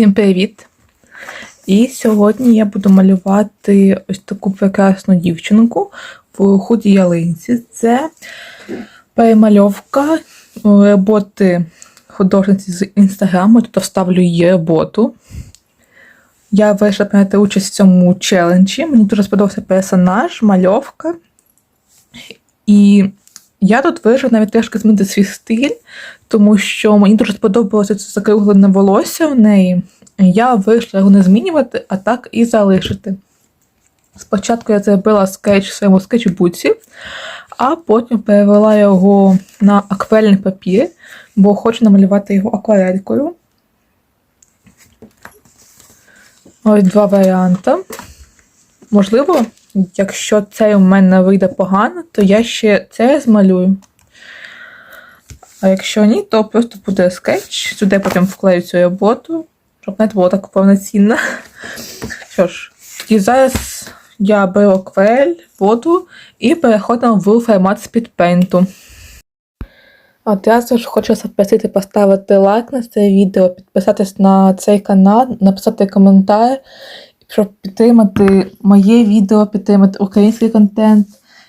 Всім привіт! І сьогодні я буду малювати ось таку прекрасну дівчинку в худій ялинці. Це перемальовка роботи художниці з інстаграму, тут вставлю її роботу. Я вирішила прийняти участь в цьому челенджі. Мені дуже сподобався персонаж, мальовка. І я тут вирішила навіть трішки змінити свій стиль, тому що мені дуже сподобалося це закруглене волосся у неї. Я вирішила його не змінювати, а так і залишити. Спочатку я зробила скетч в своєму скетчбуці, а потім перевела його на акварельний папір, бо хочу намалювати його акварелькою. Ось два варіанти. Можливо, якщо цей у мене вийде погано, то я ще це змалюю. А якщо ні, то просто буде скетч. Сюди потім вклею цю роботу, щоб не було так повноцінно. Що ж, і зараз я беру акварель, воду і переходимо в формат спідпейнту. Одразу ж хочу запросити поставити лайк на це відео, підписатись на цей канал, написати коментар, щоб підтримати моє відео, підтримати український контент.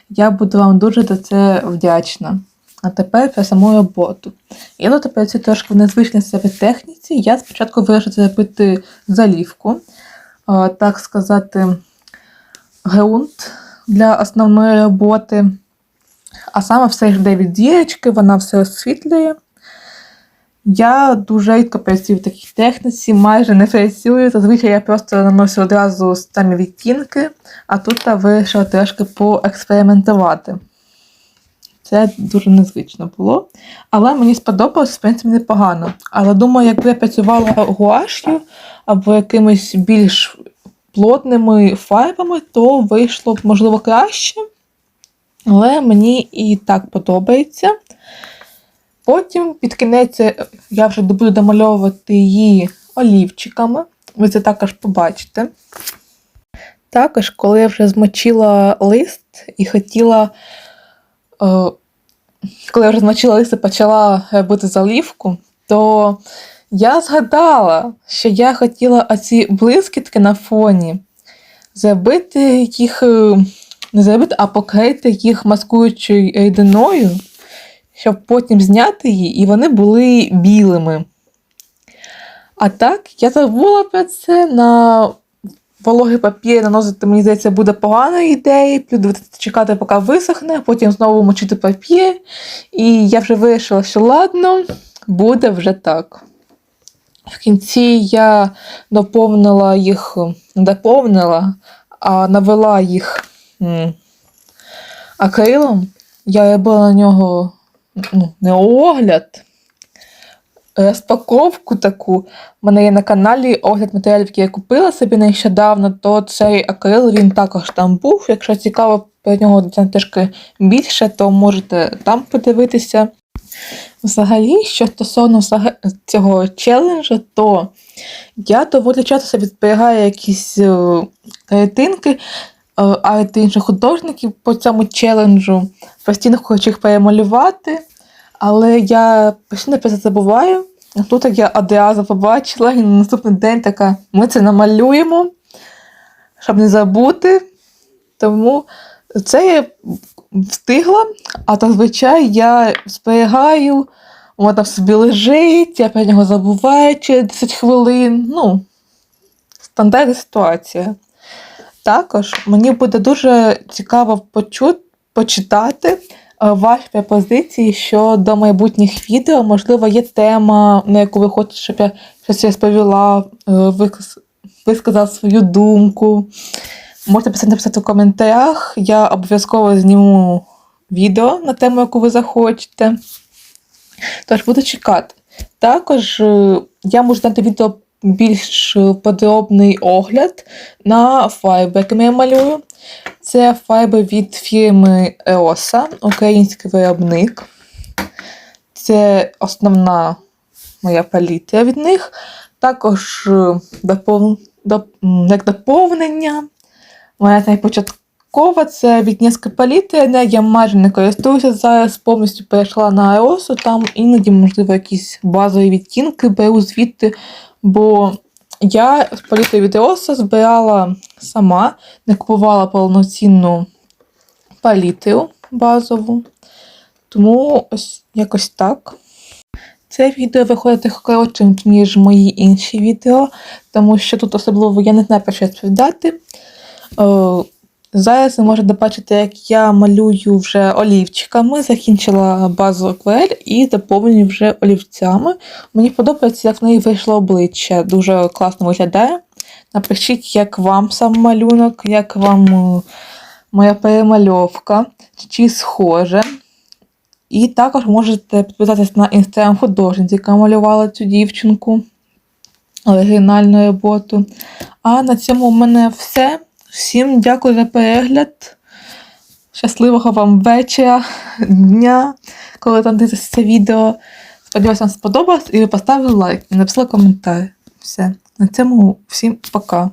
Я буду вам дуже за це вдячна. А тепер про саму роботу. Я тут тепер ці трошки в незвичній себе техніці. Я спочатку вирішила зробити залівку, так сказати, ґрунт для основної роботи. А саме все йде від дірочки, вона все освітлює. Я дуже рідко працюю в такій техніці, майже не працюю. Зазвичай я просто наношу одразу самі відтінки, а тут я вирішила трошки поекспериментувати. Це дуже незвично було. Але мені сподобалось, в принципі, непогано. Але думаю, якби я працювала гуаш'ю або якимись більш плотними фарбами, то вийшло б, можливо, краще. Але мені і так подобається. Потім під кінець я вже буду домальовувати її олівчиками. Ви це також побачите. Також, коли я вже змочила лист і хотіла, е, коли я вже змочила лист і почала робити залівку, то я згадала, що я хотіла оці блискітки на фоні зробити їх, е, не зробити, а покрити їх маскуючою рідиною щоб потім зняти її, і вони були білими. А так, я забула про це на вологий папір наносити, мені здається, буде погана ідея, плюс чекати, поки висохне, потім знову мочити папір. І я вже вирішила, що ладно, буде вже так. В кінці я доповнила їх, не доповнила, а навела їх акрилом. Я робила на нього ну, не огляд, розпаковку таку. У мене є на каналі огляд матеріалів, які я купила собі нещодавно, то цей акрил він також там був. Якщо цікаво про нього трішки більше, то можете там подивитися. Взагалі, що стосовно цього челенджу, то я доволі часто зберігаю якісь е, картинки, а інших художників по цьому челенджу. Постійно хочу їх перемалювати, але я постійно про це забуваю. Тут як я одразу побачила, і на наступний день така, ми це намалюємо, щоб не забути. Тому це я встигла, а зазвичай я зберігаю, воно собі лежить, я про нього забуваю через 10 хвилин. Ну, стандартна ситуація. Також мені буде дуже цікаво почути, почитати ваші пропозиції щодо майбутніх відео. Можливо, є тема, на яку ви хочете, щоб я щось розповіла, е, висказала свою думку. Можете писати написати в коментарях. Я обов'язково зніму відео на тему, яку ви захочете. Тож буду чекати. Також е, я можу дати відео більш подробний огляд на фарби, якими я малюю. Це фарби від фірми Еоса, український виробник. Це основна моя палітра від них. Також е, допов... доп... як доповнення. Моя найпочаткова це від Нєска палітри, я майже не користуюся зараз, повністю перейшла на Еосу, там іноді, можливо, якісь базові відтінки беру звідти, бо Я палітру від Еоса збирала сама, не купувала повноцінну паліту базову. Тому ось якось так. Це відео виходить коротшим, ніж мої інші відео, тому що тут особливо я не знаю про що розповідати. Зараз ви можете бачити, як я малюю вже олівчиками. Закінчила базу акварель і доповнюю вже олівцями. Мені подобається, як в неї вийшло обличчя. Дуже класно виглядає. Напишіть, як вам сам малюнок, як вам е, моя перемальовка, чи схоже. І також можете підписатись на інстаграм художниці, яка малювала цю дівчинку. Оригінальну роботу. А на цьому в мене все. Всім дякую за перегляд. Щасливого вам вечора, дня, коли там дивитесь це відео. Сподіваюся, вам сподобалось і ви поставили лайк і написали коментар. Все. На цьому всім пока.